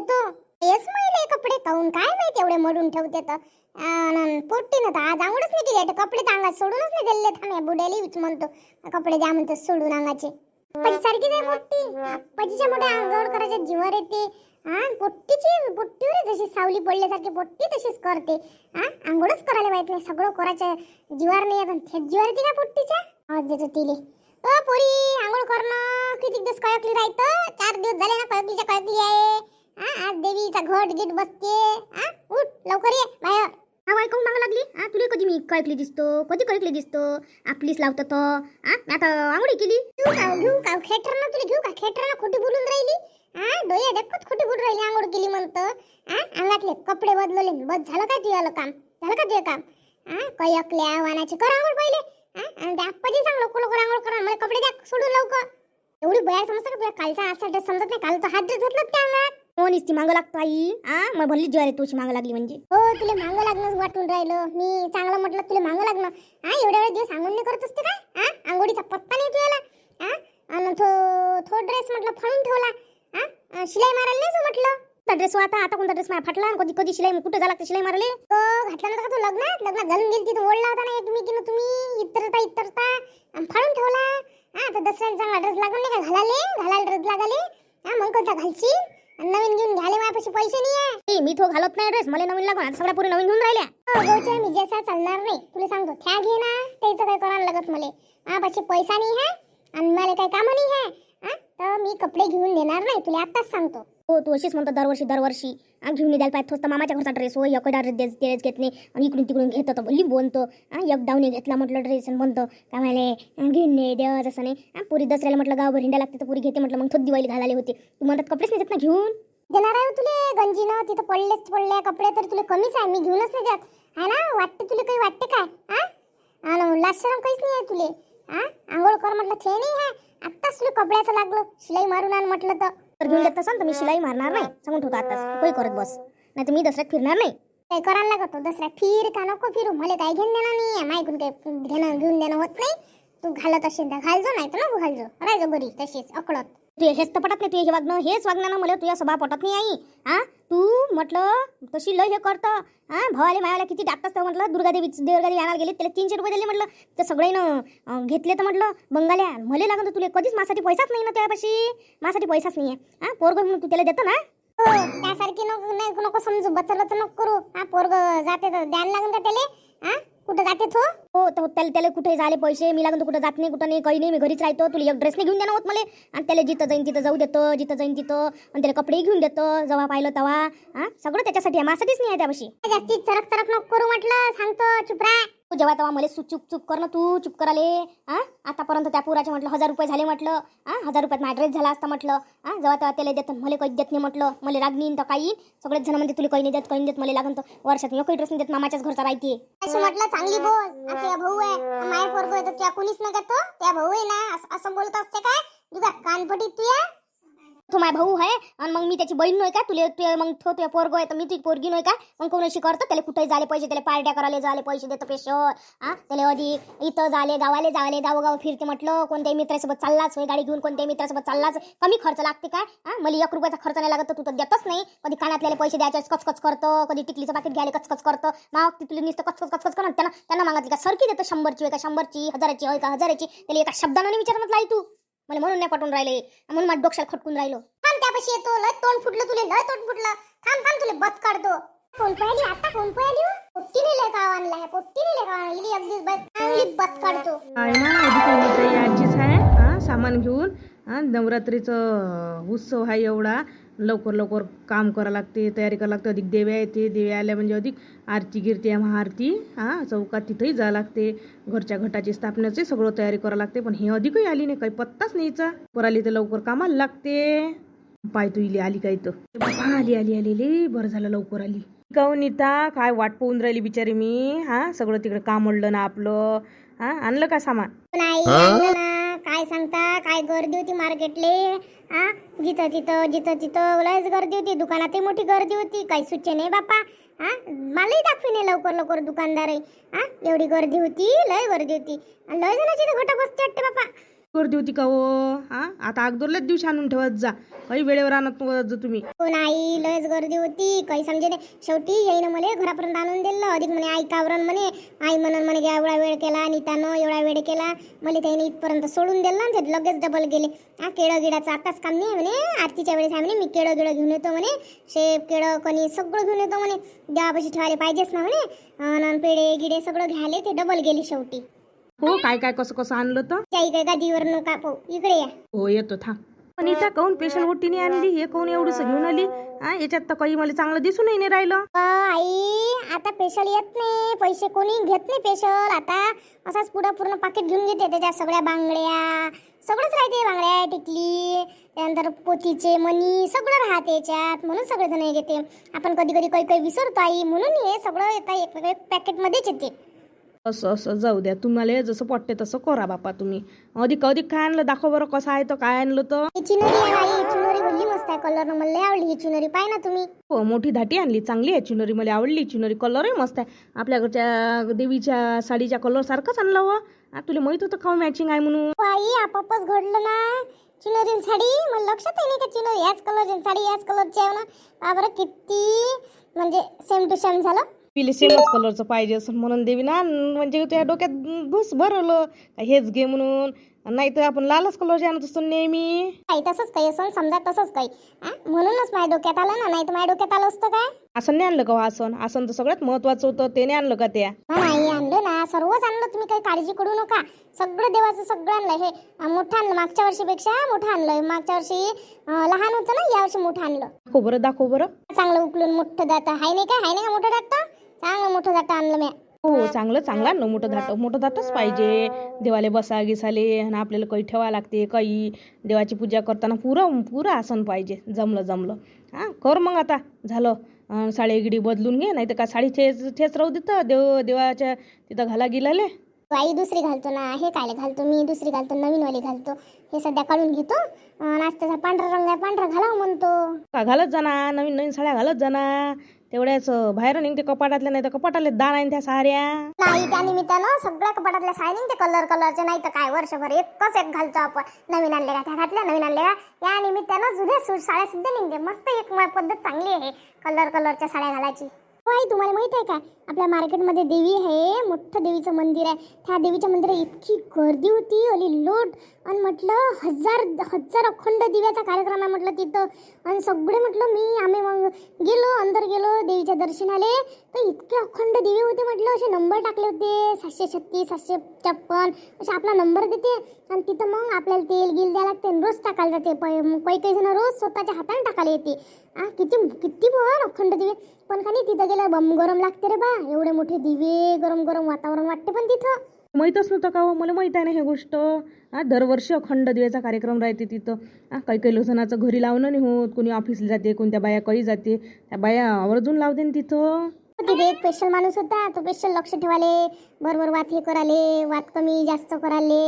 तो हेच महिले कपडे काऊन? काय माहिती एवढे मडून ठेवते तर? अन पोट्टीनं आज आंघोळच नाही केली कपडे तर अंगात सोडूनच नाही दिले थांब बुड्याला विच म्हणतो. कपडे द्या म्हणतो सोडून अंगाचे. आप्पाची सारखीच आहे पोट्टी. पजीच्या मोठ्या अंगावर करायच्या जीवर येते. हा पोट्टीची पोट्टीवर जशी सावली पडल्यासारखी पोट्टी तशीच करते. हा आंघोळच करायला माहीत नाही सगळं करायच्या जीवार नाही येत थेट जीवार येते का पोट्टीच्या? आवाज देतो तिले. अ पोरी आंघोळ करणं किती दिवस कळकली राहतं? चार दिवस झाले ना कळकलीच्या कळकली आहे. देवीचा घट गिट बसते. हा उठ लवकर ये बाहेर. हा ऐकून मागं लागली? हा तुला कधी मी कळकली दिसतो? कधी कळकली दिसतो? आपलीच लावतो तो. हा मी आता आंघोळी केली. घेऊ का घेऊ का? खेटर ना तुला घेऊ का? खेटर ना खोटी बोलून राहिली. हा डोया देखत खोटी बोलून राहिली आंघोळ केली म्हणतं. हा अंगातले कपडे बदलवले. बस झालं का तुझं काम? झालं का तुझं काम? हा कयकल्या वानाची कर आंघोळ पहिले. हा आणि त्या आप्पाजी सांग लोक लोक आंघोळ करा. मला कपडे द्या सोडून लवकर. एवढी बयार समजतं का तुला? कालचा असा ड्रेस समजत नाही. काल तो हात ड्रेस घातला त्या अंगात. हो निसती मागं लागतो आई? हा मग भल्ली ज्वारी तुझी मागं लागली म्हणजे. हो तुला मागं लागणंच वाटून राहिलं. मी चांगलं म्हटलं तुला मागं लागणं. हा एवढ्या वेळ दिवस सांगून नाही करत असते का? हा आंघोळीचा पत्ता नाही तुला हा आणि तो थो ड्रेस म्हटलं फाडून ठेवला. हा शिलाई मारायला नाही म्हटलं. ड्रेस हो आता? आता कोणता ड्रेस माझ्या फाटला? कधी कधी शिलाई कुठे झाला शिलाई मारले तो घातला नव्हता का तो लग्नात? लग्नात घालून गेली तिथं ओढला होता ना तुम्ही तुम्ही. इतरता इतरता. आणि फाडून ठेवला. हा तर दसऱ्याला चांगला ड्रेस लागून नाही का? घालाले घालायला ड्रेस लागाले. हा मग कोणता घालची आणि नवीन घेऊन घ्याले माझ्यापाशी पैसे नाही मी तो घालत नाही ड्रेस मला नवीन लागून आता सगळ्या पुरी नवीन घेऊन राहिल्या. मी जसा चालणार नाही तुला सांगतो त्या घे ना. त्याचं काय करायला लागत मला? माझ्यापाशी पैसा नाही आहे आणि मला काही काम नाही आहे हा तर मी कपडे घेऊन देणार नाही तुला आत्ताच सांगतो. हो तू अशीच म्हणतो दरवर्षी दरवर्षी. आ, घेऊन द्यायला पाहिजे थोस्त मामाच्या घरचा ड्रेस हो एक ड्रेस ड्रेस घेत नाही. आणि इकडून तिकडून घेतो तर भली बोलतो. हा एक डाऊन घेतला म्हटलं ड्रेस आणि म्हणतो काय म्हणाले? घेऊन नाही द्या जसं नाही. हा पुरी दसऱ्याला म्हटलं गावभर हिंडा लागते. तर पुरी घेते म्हटलं मग थोडी दिवाळी घालाले होते. तू म्हणतात कपडेच नाही देत ना घेऊन. देणार आहे हो तुले. तुले गंजीनं तिथं पडलेच पडले कपडे तर तुला कमीच आहे. मी घेऊनच नाही देत. आहे ना? वाटते तुला काही? वाटते काय? हा? आणि लाशरम काहीच नाही आहे तुले. हा? आंघोळ कर म्हटलं ते नाही आहे. आत्ताच तुला कपड्याचं लागलं. शिलाई मारून आण म्हटलं तर. तर घेऊन देत नसाल तर मी शिलाई मारणार नाही. सांगून ठेवतो आताच. काही करत बस. नाही तर मी दसऱ्यात फिरणार नाही. काय करायला लागतो दसऱ्यात फिर का नको फिरू? मला काय घेऊन देणार नाही आहे. मायकून काही घेणं घेऊन देणं होत नाही. तू घालत असेल तर घालजो नाही तर नको घालजो. राहायचो बरी तशीच अकडत तू हेच तर पटत नाही तू हे वागणं हेच वागणं मला तुझ्या स्वभाव पटत नाही आई. हा? तू म्हटलं तशी लय हे करतं. हा? भावाले मायाला किती टाकतास तर म्हटलं दुर्गादेवी दुर्गादेवी आणायला गेले त्याला तीनशे रुपये दिले म्हटलं. तर सगळे घेतले तर म्हटलं बंगाल्या मला लागलं तर तुला कधीच माझ्यासाठी पैसाच नाही ना त्यापाशी. माझ्यासाठी पैसाच नाही आहे हा? पोरग म्हणून तू त्याला देतो ना? हो त्यासारखी नको नाही नको समजू बचर बचर नको करू. हा पोरग जाते तर द्यायला लागून का त्याला. हा? कुठं जाते तो? हो तर त्याला त्याला कुठे झाले पैसे? मी लागून कुठं जात नाही कुठं नाही काही नाही. मी घरीच राहतो. तुला एक ड्रेस नाही घेऊन देणार होत मला. आणि त्याला जिथं जाईन तिथं जाऊ देतो जिथं जाईन तिथं. आणि त्याला कपडे घेऊन देतो. जेव्हा पाहिलं तेव्हा. हा? सगळं त्याच्यासाठी आहे. माझ्यासाठीच नाही आहे त्यापाशी. जास्ती चरक चरक नको करू म्हटलं. सांगतो चुप राह. तू जेव्हा तेव्हा मला सु चुप चुप कर ना तू चुप कराले. हा आतापर्यंत त्या पुराचे म्हटलं हजार रुपये झाले म्हटलं. हा हजार रुपयात माझा ड्रेस झाला असता म्हटलं. हा जेव्हा तेव्हा त्याला देतात मला काही देत नाही म्हटलं. मला राग नाही तर काही. सगळेच जण म्हणजे तुला काही नाही देत काही देत. मला लागून तर वर्षात एकही ड्रेस नाही देत मामाच्याच घरचा राहते. असं म्हटलं चांगली बोल. आता भाऊ आहे. माय पोरगो आहे तर त्या कोणीच नाही तो. त्या भाऊ आहे ना असं- बोलत असते काय? तुझ्या कानपटी तू या. तो माझा भाऊ आहे आणि मग मी त्याची बहीण नाही का? तुले तुले मग तो तुझ्या पोरगो आहे तर मी तुझी पोरगी नाही का? मग कोण अशी करतो? त्याला कुठे झाले पैसे त्याला पार्ट्या करायला झाले पैसे देतो पेशर हा त्याला आधी इथं झाले गावाले जावले गावोगाव फिरते म्हटलं कोणत्याही मित्रासोबत चाललाच होय गाडी घेऊन कोणत्याही मित्रासोबत चाललाच कमी खर्च लागते काय? हा मला एक रुपयाचा खर्च नाही लागत तर तू तर देतच नाही. कधी कानातल्याला पैसे द्यायचे कचकच करतो कधी टिकलीचं पाकिट घ्यायला कचकच करतो. मग तुला नुसतं कचकच कचकच करून त्यांना त्यांना मागितली का? सरकी देतं शंभरची होय का? शंभरची हजाराची होय का? हजाराची. त्याला एका शब्दानं नाही लाई तू. मला म्हणून नाही पटवून राहिले. म्हणून माझ्या डोक्याला खटकून राहिलो. थांब त्यापाशी येतो लय तोंड फुटलं तुले लय तोंड फुटलं. थांब थांब तुले बत काढतो. कोण पहिली आता? कोण पहिली हो? पोट्टी नेले का आणला आहे पोट्टी नेले का आणली अगदीच बाई चांगली बत काढतो. ना आधी आजीच आहे हा सामान घेऊन. नवरात्रीचं उत्सव आहे एवढा. लवकर लवकर काम करावं लागते तयारी करावं लागते. अधिक देव्या येते देव्या आल्या म्हणजे अधिक आरती गिरती आहे महाआरती हा चौकात तिथंही जावं लागते. घरच्या घटाची स्थापनाचे सगळं तयारी करावं लागते पण हे अधिकही आली नाही काही पत्ताच नाहीचा पर आली तर लवकर कामाला लागते. पाय तू इली आली काय तर बाबा आली आली आली बरं झालं लवकर आली. काहून नीता? काय वाट पाहून राहिली बिचारी मी? हा सगळं तिकडे काम ओढलं ना आपलं हा आणलं का सामान? नाही काय सांगता? काय गर्दी होती मार्केटले? हा जिथं तिथं जिथं तिथं लयच गर्दी होती. दुकानातही मोठी गर्दी होती. काही सुचे नाही बापा. हा मलाही दाखविणे लवकर लवकर दुकानदार हा एवढी गर्दी होती लय गर्दी होती. आणि लय जणाची इथं घटक बसते वाटते बापा. गर्दी होती का हो? हा? आता अगोदरल्याच दिवशी आणून ठेवत जा. काही वेळेवर आणत जा तुम्ही. हो नाही लयच गर्दी होती. काही समजे नाही. शेवटी येईन मला घरापर्यंत आणून दिलं. अधिक म्हणे आई कावरण म्हणे? आई म्हणून म्हणे एवढा वेळ केला नीतानं एवढा वेळ केला. मला त्याने इथपर्यंत सोडून दिलं ना ते लगेच डबल गेले. हा केळं गिडाचं आताच काम नाही म्हणे. आरतीच्या वेळेस आहे म्हणे मी केळं गिळं घेऊन येतो म्हणे. शेप केळं कणी सगळं घेऊन येतो म्हणे. देवापाशी ठेवायला पाहिजेच ना म्हणे. पेढे गिडे सगळं घ्यायले ते डबल गेले शेवटी. हो काय काय कसं कसं आणलं तर? त्या इकडे गादीवर नका पाहू इकडे या. हो येतो थांब पण इथं काऊन पेशल ओटीने आणली? हे काऊन एवढीच घेऊन आली? हा याच्यात तर काही मला चांगलं दिसूनही नाही राहिलं. अ, आई आता पेशल येत नाही. पैसे कोणी घेत नाही पेशल आता असाच पुढं पूर्ण पाकिट घेऊन घेते त्याच्यात सगळ्या बांगड्या. सगळंच राहते बांगड्या टिकली त्यानंतर पोतीचे मणी सगळं राहते याच्यात. म्हणून सगळेजण हे घेते. आपण कधी कधी काही काही विसरतो आई. म्हणून हे सगळं येतं एक पॅकेटमध्येच येते. असं असं जाऊ द्या. तुम्हाला जसं पटते तसं करा बापा तुम्ही. अधिक अधिक काय आणलं? दाखव बरं कसं आहे तर काय आणलं तर. ही चुनरी आहे चुनरी मस्त आहे. कलर मला लय आवडली. ही चुनरी पाय ना तुम्ही. हो मोठी धाटी आणली. चांगली आहे चुनरी. मला आवडली. चुनरी कलरही मस्त आहे. आपल्या घरच्या देवीच्या साडीच्या कलर सारखंच आणलं व हा, तुला माहीत होतं का मॅचिंग आहे म्हणून? हो आई आपापच घडलं ना. चुनरीन साडी. मला लक्षात आहे नाही का चुनरी. याच कलरची साडी याच कलरची आहे ना पहा बरं किती? म्हणजे सेम टू सेम झालं. तिला सेमच कलरचं पाहिजे असं म्हणून देवी ना म्हणजे त्या डोक्यात बस भरवलं. हेच घे म्हणून. नाही तर आपण लालच कलरचे आणत असतो नेहमी. काही तसंच काही असं समजा तसंच काही. आ? म्हणूनच माझ्या डोक्यात आलं ना नाही तर माझ्या डोक्यात आलं असतं काय? आसन नाही आणलं का हो आसन? आसन तर सगळ्यात महत्वाचं होतं ते नाही आणलं का त्या? हा, नाही आणलं ना सर्वच आणलं तुम्ही काही काळजी करू नका. सगळं देवाचं सगळं आणलं हे मोठं आणलं मागच्या वर्षीपेक्षा मोठं आणलं मागच्या वर्षी अं, लहान होतं ना या वर्षी मोठं आणलं. दाखव बरं दाखव बरं. चांगलं उकलून मोठं दात हाय नाही का हाय नाही का मोठं दाट चांगलं मोठं दाट आणलं मी. हो चांगलं चांगलं आणलं मोठं धाट मोठं धाटच पाहिजे. देवाले बसा गिसाले आणि आपल्याला काही ठेवा लागते काही. देवाची पूजा करताना पुरं पुरं आसन पाहिजे जमलं जमलं. हां कर मग आता. झालं. साडी गिडी बदलून घे नाही तर का साडी ठेच ठेच राहू देतं. देव देवाच्या तिथं घाला गेलाले आई दुसरी घालतो ना हे काय घालतो मी दुसरी घालतो नवीन वाली घालतो. हे सध्या काढून घेतो. अन् आज त्याचा पांढरा रंग आहे पांढरा घालावं म्हणतो. का घालत जाणार? नवीन नवीन साड्या घालत जाणार? तेवढ्याच बाहेर निघते कपाटातल्या नाही तर कपाटाले दान आहे त्या साऱ्या. नाही त्या निमित्तानं सगळ्या कपाटातल्या साड्या निघते कलर कलरचे नाही तर काय वर्षभर एकच एक घालतो आपण. नवीन आणले का त्या घातल्या नवीन आणले का या निमित्तानं जुन्या साड्या सुद्धा निघते. मस्त एक पद्धत चांगली आहे कलर कलरच्या साड्या घालायची. आहे तुम्हाला माहीत आहे का? आपल्या मार्केटमध्ये देवी आहे मोठं देवीचं मंदिर आहे. त्या देवीच्या मंदिरात इतकी गर्दी होती अली लोट. आणि म्हटलं हजार हजार अखंड दिव्याचा कार्यक्रम आहे म्हटलं तिथं. आणि सगळे म्हटलं मी आम्ही मग गेलो अंदर गेलो देवीच्या दर्शनाले. तर इतके अखंड दिवे होते म्हटलं असे नंबर टाकले होते सातशे छत्तीस सातशे छप्पन असे आपला नंबर देते. आणि तिथं मग आपल्याला तेल गिल द्यायला लागते रोज टाकायला जाते. पै काही जण रोज स्वतःच्या हाताने टाकायला येते. आ किती किती पण अखंड दिवे. पण खाली तिथं गेलं बम गरम लागते रे बा. एवढे मोठे दिवे गरम गरम वातावरण वाटते पण तिथं. माहीतच नव्हतं का हो? मला माहीत आहे ना हे गोष्ट. हा दरवर्षी अखंड दिव्याचा कार्यक्रम राहते तिथं. हा काही काही जणांचं घरी लावणं नाही होत. कोणी ऑफिसला जाते कोणत्या बाया काही जाते. त्या बाया आवर्जून लावते ना तिथं. तिथे एक स्पेशल माणूस होता. तो स्पेशल लक्ष ठेवाले बरोबर वात हे कराले वात कमी जास्त कराले.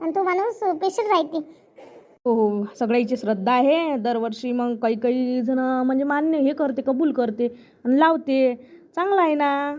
आणि तो माणूस स्पेशल राहते. हो हो. सगळ्याची श्रद्धा आहे. दरवर्षी मग काही काही जण म्हणजे मान्य हे करते कबूल करते आणि लावते. चांगलं आहे ना?